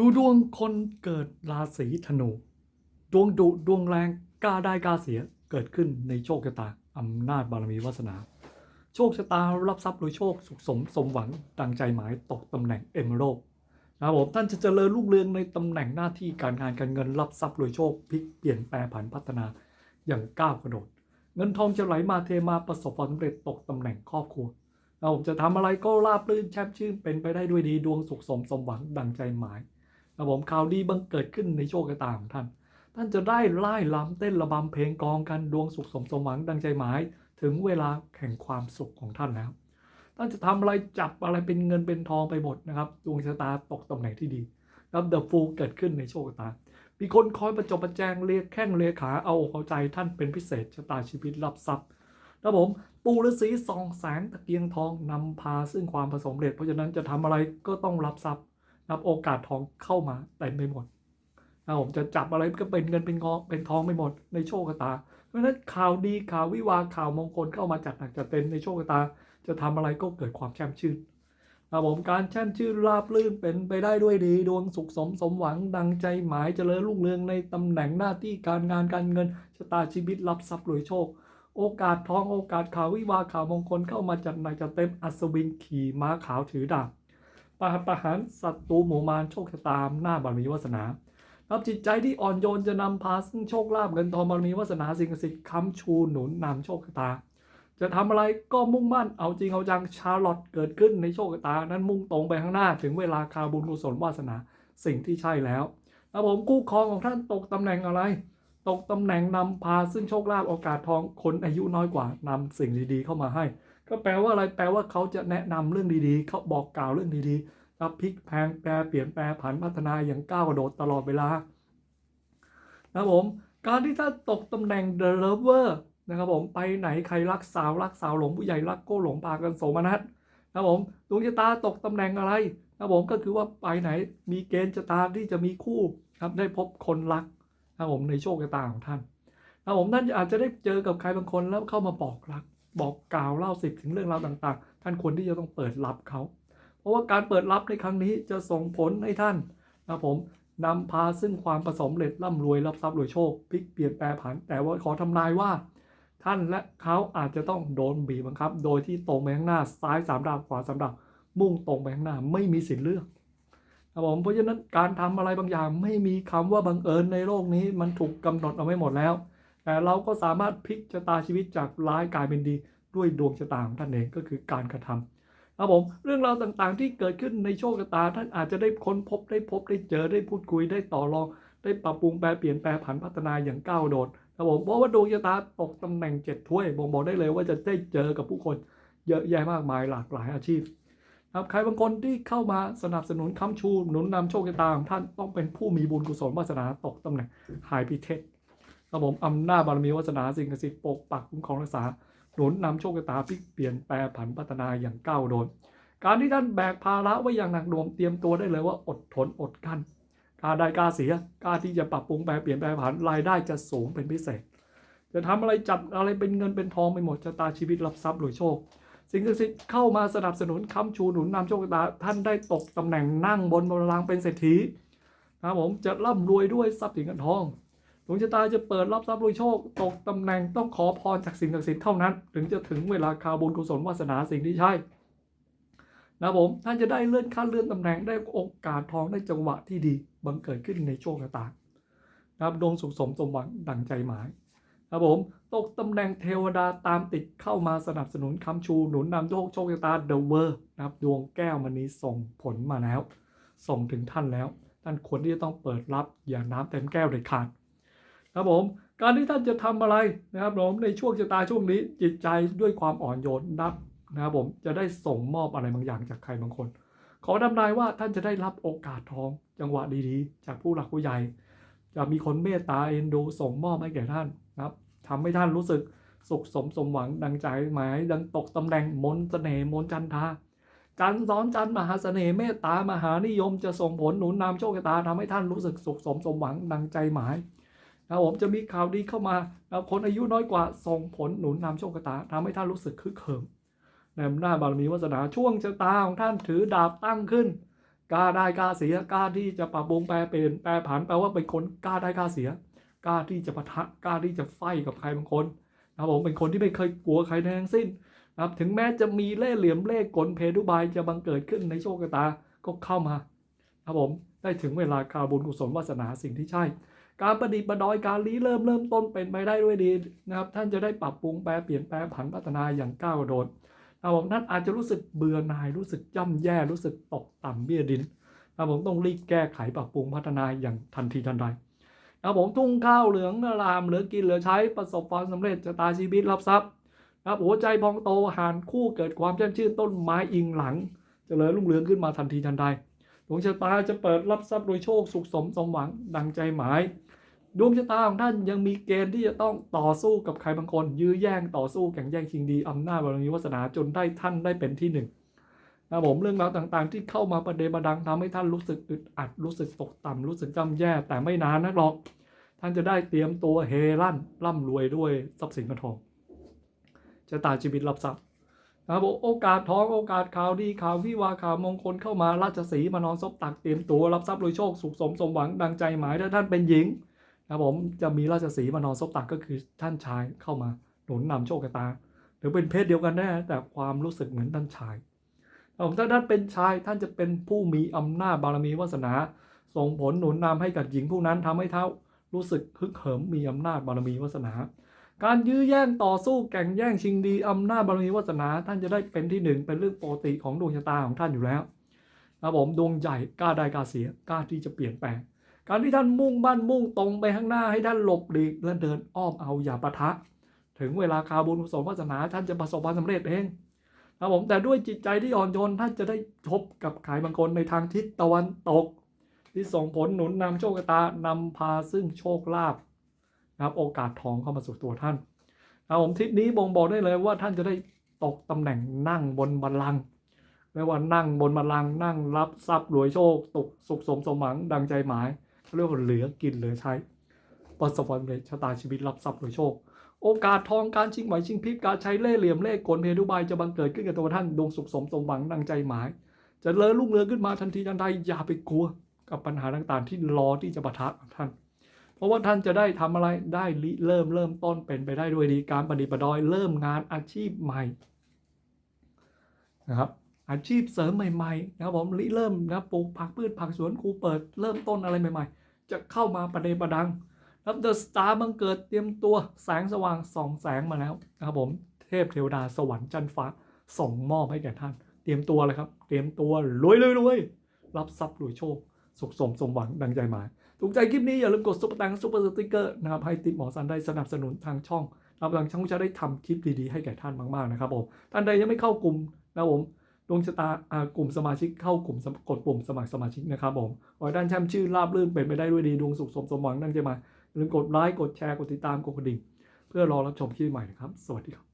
ดูดวงคนเกิดราศีธนู ดวงดุดวงแรงกล้าได้กล้าเสียเกิดขึ้นในโชคชะตาอำนาจบารมีวาสนา โชคชะตารับทรัพย์โดยโชคสุขสมสมหวังดังใจหมายตกตำแหน่งเอมโรนะครับผมท่านจะเจริญรุ่งเรืองในตำแหน่งหน้าที่การงานการเงินรับทรัพย์โดยโชคพลิกเปลี่ยนแปลผันพัฒนาอย่างก้าวกระโดด เงินทองจะไหลมาเทมาประสบความสำเร็จตกตำแหน่งครอบครัวเราจะทำอะไรก็ราบรื่นแช่มชื่นเป็นไปได้ด้วยดีดวงสุขสมสมหวังดังใจหมาย ครับผมข่าวดีบังเกิดขึ้นในโชคชะตาของท่าน ท่านจะได้ไล่ลำเต้นระบำเพลงกองกันดวงสุขสมสมหวังดังใจหมาย ถึงเวลาแห่งความสุขของท่านแล้วท่านจะทำอะไรจับอะไรเป็นเงินเป็นทองไปหมดนะครับดวงชะตาตกตำแหน่งที่ดีครับเดอะฟูเกิดขึ้นในโชคชะตา มีคนคอยประจบประแจงเรียกแข้งเรียกขาเอาอกเอาใจท่านเป็นพิเศษชะตาชีวิตรับทรัพย์ครับผมปูฤาษีส่องแสงตะเกียงทองนำพาซึ่งความผสมเร็จ เพราะฉะนั้นจะทำอะไรก็ต้องรับทรัพย์ นับโอกาสทองเข้ามาเต็มไปหมดนะผมจะจับอะไรก็เป็นเงินเป็นงอเป็นทองไปหมดในโชคชะตา เพราะฉะนั้นข่าวดีข่าววิวาข่าวมงคลเข้ามาจัดหนักจัดเต็มในโชคชะตา จะทำอะไรก็เกิดความแช่มชื่นนะผมการแช่มชื่นราบรื่นเป็นไปได้ด้วยดี ดวงสุขสมสมหวังดังใจหมายเจริญรุ่งเรืองในตำแหน่งหน้าที่การงานการเงินชะตาชีวิตรับทรัพย์รวยโชค โอกาสทองโอกาสข่าววิวาข่าวมงคลเข้ามาจัดหนักจัดเต็มอัศวินขี่ม้าขาวถือดาบ ปราประหารศัตรูหมู่มารโชคชะตามหน้าบารมีวาสนารับจิตใจที่อ่อนโยนจะนำพาซึ่งโชคลาภเงินทองบารมีวาสนาสิ่งศักดิ์สิทธิ์ค้ำชูหนุนนำโชคชะตา จะทำอะไรก็มุ่งมั่นเอาจริงเอาจังชาร์ลอตเกิดขึ้นในโชคชะตา นั้นมุ่งตรงไปข้างหน้าถึงเวลาคาบุญกุศลวาสนาสิ่งที่ใช่แล้วแล้วผมคู่ครองของท่านตกตำแหน่งอะไร ตกตำแหน่งนำพาซึ่งโชคลาภโอกาสทองคนอายุน้อยกว่านำสิ่งดีๆเข้ามาให้ ก็แปลว่าอะไรแปลว่าเขาจะแนะนำเรื่องดีๆ เขาบอกกล่าวเรื่องดีๆรับพลิกแพงแปรเปลี่ยนแปลผันพัฒนาอย่างก้าวกระโดดตลอดเวลานะครับผมการที่ถ้าตกตำแหน่ง The Lover นะครับผมไปไหนใครรักสาวรักสาวหลงผู้ใหญ่รักโก้หลงพากันโสมนัสนะครับผมดวงชะตาตกตำแหน่งอะไรนะครับผมก็คือว่าไปไหนมีเกณฑ์ชะตาที่จะมีคู่ครับได้พบคนรักนะครับผมในโชคชะตาของท่านนะครับผมท่านอาจจะได้เจอกับใครบางคนแล้วเข้ามาบอกรัก บอกกล่าวเล่าสิบถึงเรื่องราวต่างๆ ท่านควรที่จะต้องเปิดรับเขา เพราะว่าการเปิดรับในครั้งนี้จะส่งผลให้ท่านนะผมนำพาซึ่งความประสมเร็จร่ำรวยรับทรัพย์รวยโชคพลิกเปลี่ยนแปลผัน แต่ว่าขอทำนายว่า ท่านและเขาอาจจะต้องโดนบีบบังคับ โดยที่ตรงไปข้างหน้าซ้ายสามดาวขวาสามดาวมุ่งตรงไปข้างหน้าไม่มีสิทธิ์เลือกครับผมเพราะฉะนั้นการทำอะไรบางอย่างไม่มีคำว่าบังเอิญในโลกนี้มันถูกกำหนดเอาไว้หมดแล้ว แต่เราก็สามารถพลิกชะตาชีวิตจากร้ายกลายเป็นดี ด้วยดวงชะตาของท่านเองก็คือการกระทำครับผมเรื่องราวต่างๆที่เกิดขึ้นในโชคชะตาท่านอาจจะได้ค้นพบได้พบได้เจอได้พูดคุยได้ต่อรอง ได้ปรับปรุงแปลเปลี่ยนแปลผันพัฒนาอย่างก้าวโดดครับผมเพราะว่าดวงชะตาตกตำแหน่งเจ็ดถ้วยบ่งบอกได้เลยว่าจะได้เจอกับผู้คนเยอะแยะมากมายหลากหลายอาชีพครับใครบางคนที่เข้ามาสนับสนุนค้ำชูหนุนนำโชคชะตาของท่านต้องเป็นผู้มีบุญกุศลวาสนาตกตำแหน่งหายพิเทศ ครับผมอำนาจบารมีวาสนาสิ่งศักดิ์สิทธิ์ปกปักคุ้มครองรักษาหนุนนำโชคชะตาพลิกเปลี่ยนแปลผันพัฒนาอย่างก้าวโดดการที่ท่านแบกภาระไว้อย่างหนักหน่วงเตรียมตัวได้เลยว่าอดทนอดกั้นกล้าได้กล้าเสียกล้าที่จะปรับปรุงแปลเปลี่ยนแปลผันรายได้จะสูงเป็นพิเศษ จะทำอะไรจับอะไรเป็นเงินเป็นทองไปหมดชะตาชีวิตรับทรัพย์รวยโชค สิ่งศักดิ์สิทธิ์เข้ามาสนับสนุนค้ำชูหนุนนำโชคชะตาท่านได้ตกตำแหน่งนั่งบนบัลลังก์เป็นเศรษฐีนะครับผมจะร่ำรวยด้วยทรัพย์สินเงินทอง ดวงชะตาจะเปิดรับทรัพย์รวยโชค ตกตำแหน่งต้องขอพรจากสิ่งศักดิ์สิทธิ์เท่านั้น ถึงจะถึงเวลาคาบุญกุศลวาสนาสิ่งที่ใช่นะครับผมท่านจะได้เลื่อนขั้นเลื่อนตำแหน่งได้โอกาสทองได้จังหวะที่ดีบังเกิดขึ้นในโชคชะตานะครับดวงสุขสมสมหวังดังใจหมายนะครับผมตกตำแหน่งเทวดาตามติดเข้ามาสนับสนุนคำชูหนุนนำโชคโชคชะตาเดอะเวอร์นะครับดวงแก้วมันนี้ส่งผลมาแล้ว ส่งถึงท่านแล้ว ท่านควรที่จะต้องเปิดรับอย่าน้ำเต็มแก้วเด็ดขาด ครับผมการที่ท่านจะทำอะไรนะครับผมในช่วงชะตาช่วงนี้จิตใจด้วยความอ่อนโยนนับนะครับผมจะได้ส่งมอบอะไรบางอย่างจากใครบางคน ขอดำนายว่าท่านจะได้รับโอกาสทองจังหวะดีๆ จากผู้หลักผู้ใหญ่ จะมีคนเมตตาเอ็นดูส่งมอบให้แก่ท่านนะครับทำให้ท่านรู้สึกสุขสมสมหวังดังใจหมายดังตกตำแหน่งมนต์เสน่ห์มนต์จันทาจันทร์ซ้อนจันทร์มหาเสน่ห์เมตตามหานิยมจะส่งผลหนุนนำโชคชะตาทำให้ท่านรู้สึกสุขสมสมหวังดังใจหมาย นะครับผมจะมีข่าวดีเข้ามานะคนอายุน้อยกว่าส่งผลหนุนนำโชคชะตาทำให้ท่านรู้สึกคึกเขิมในอำนาจบารมีวาสนาช่วงชะตาของท่านถือดาบตั้งขึ้นกล้าได้กล้าเสียกล้าที่จะปรับปรุงแปลเปลี่ยนแปลผันแปลว่าเป็นคนกล้าได้กล้าเสียกล้าที่จะปะทะกล้าที่จะไฟกับใครบางคนนะครับผมเป็นคนที่ไม่เคยกลัวใครในทั้งสิ้นนะครับถึงแม้จะมีเล่ห์เหลี่ยมเล่ห์กลเพทุบายจะบังเกิดขึ้นในโชคชะตาก็เข้ามาครับผมได้ถึงเวลาการบุญกุศลวาสนาสิ่งที่ใช่ การประดิษฐ์ประดอยการรีเริ่มเริ่มต้นเป็นไปได้ด้วยดีนะครับท่านจะได้ปรับปรุงแปลเปลี่ยนแปลงผันพัฒนาอย่างก้าวโดดนะผมท่นอาจจะรู้สึกเบื่อหน่ายรู้สึกย่ำแย่รู้สึกตกต่ำเบี้ยดินนะผมต้องรีบแก้ไขปรับปรุงพัฒนาอย่างทันทีทันใดนะผมทุ่งข้าวเหลืองรามเหลือกินเหลือใช้ประสบความสำเร็จชะตาชีวิตรับทรัพย์นะหัวใจพองโตหานคู่เกิดความแช่มชื่นต้นไม้อิงหลังเจริญรุ่งเรืองขึ้นมาทันทีทันใด ดวงชะตาจะเปิดรับทรัพย์โดยโชคสุขสมสมหวังดังใจหมาย ดวงชะตาของท่านยังมีเกณฑ์ที่จะต้องต่อสู้กับใครบางคน ยื้อแย่งต่อสู้แข่งแย่งชิงดีอำนาจบารมีวาสนาจนได้ท่านได้เป็นที่หนึ่งนะผมเรื่องราวต่างๆ ที่เข้ามาประเดประดังทำให้ท่านรู้สึกอึดอัดรู้สึกตกต่ำรู้สึกจำแย่แต่ไม่นานนักหรอก ท่านจะได้เตรียมตัวเฮลั่นร่ำรวยด้วยทรัพย์สินเงินทองชะตาชีวิตรับทรัพย์ นะครับผมโอกาสท้องโอกาสข่าวดีข่าววิวาข่าวมงคลเข้ามาราชสีมานอนซบตักเตรียมตัวรับทรัพย์โดยโชคสุขสมสมหวังดังใจหมายถ้าท่านเป็นหญิงนะครับผมจะมีราชสีมานอนซบตักก็คือท่านชายเข้ามาหนุนนำโชคชะตา หรือเป็นเพศเดียวกันแน่แต่ความรู้สึกเหมือนท่านชายครับผมถ้าท่านเป็นชายท่านจะเป็นผู้มีอำนาจบารมีวาสนาส่งผลหนุนนำให้กับหญิงผู้นั้นทำให้เท่ารู้สึกฮึกเหิมมีอำนาจบารมีวาสนา การยื้อแย่งต่อสู้แข่งแย่งชิงดีอำนาจบารมีวาสนาท่านจะได้เป็นที่หนึ่งเป็นเรื่องปกติของดวงชะตาของท่านอยู่แล้วนะผมดวงใหญ่กล้าได้กล้าเสียกล้าที่จะเปลี่ยนแปลง การที่ท่านมุ่งบ้านมุ่งตรงไปข้างหน้าให้ท่านหลบหลีกและเดินอ้อมเอาอย่าปะทะ ถึงเวลาคาบุญกุศลวาสนาท่านจะประสบความสำเร็จเองนะผมแต่ด้วยจิตใจที่อ่อนโยนท่านจะได้พบกับขายบางคนในทางทิศตะวันตก ที่ส่งผลหนุนนำโชคชะตานำพาซึ่งโชคลาภ นะครับโอกาสทองเข้ามาสู่ตัวท่านนะผมทิศนี้บ่งบอกได้เลยว่าท่านจะได้ตกตำแหน่งนั่งบนบัลลังก์ไม่ว่านั่งบนบัลลังก์นั่งรับทรัพย์รวยโชคตกสุขสมสมหวังดังใจหมายเรียกว่าเหลือกินเหลือใช้ประสบความสำเร็จชะตาชีวิตรับทรัพย์โดยโชค โอกาสทองการชิงไหวชิงพริบการใช้เล่ห์เหลี่ยมเล่ห์กลเพทุบายจะบังเกิดขึ้นกับตัวท่านดวงสุขสมสมหวังดังใจหมาย จะเลิศลุ่งเรืองขึ้นมาทันทีทันใดอย่าไปกลัวกับปัญหาต่างๆ ที่รอที่จะปะทะกับท่าน เพราะว่าท่านจะได้ทำอะไรได้ริเริ่มเริ่มต้นเป็นไปได้ด้วยดีการปฏิบัติดอยเริ่มงานอาชีพใหม่นะครับอาชีพเสริมใหม่ๆนะครับผมริเริ่มนะปลูกผักพืชผักสวนครูเปิดเริ่มต้นอะไรใหม่ ๆ จะเข้ามาประเดประดังแล้วเดอะสตาร์บังเกิดเตรียมตัวแสงสว่างส่องแสงมาแล้วนะครับผมเทพเทวดาสวรรค์จันฟ้าส่งมอบให้แก่ท่าน เตรียมตัวเลยครับ เตรียมตัวรวยรวยรวยรับทรัพย์รวยโชค สุขสมสมหวังดังใจหมาย ถูกใจคลิปนี้อย่าลืมกดซุปเปอร์ตังซุปเปอร์สติ๊กเกอร์นะครับให้ติดหมอสันได้สนับสนุนทางช่องเราทางช่องจะได้ทำคลิปดีๆให้แก่ท่านมากๆนะครับผมท่านใดยังไม่เข้ากลุ่มนะครับผมดวงชะตากลุ่มสมาชิกเข้ากลุ่มกดปุ่มสมัครสมาชิกนะครับผมขอให้ท่านแช่มชื่อราบรื่นเป็นไปได้ด้วยดีดวงสุขสมสมหวังดังใจหมาอย่าลืมกดไลค์กดแชร์กดติดตามกดกระดิ่งเพื่อรอรับชมคลิปใหม่นะครับ สวัสดีครับ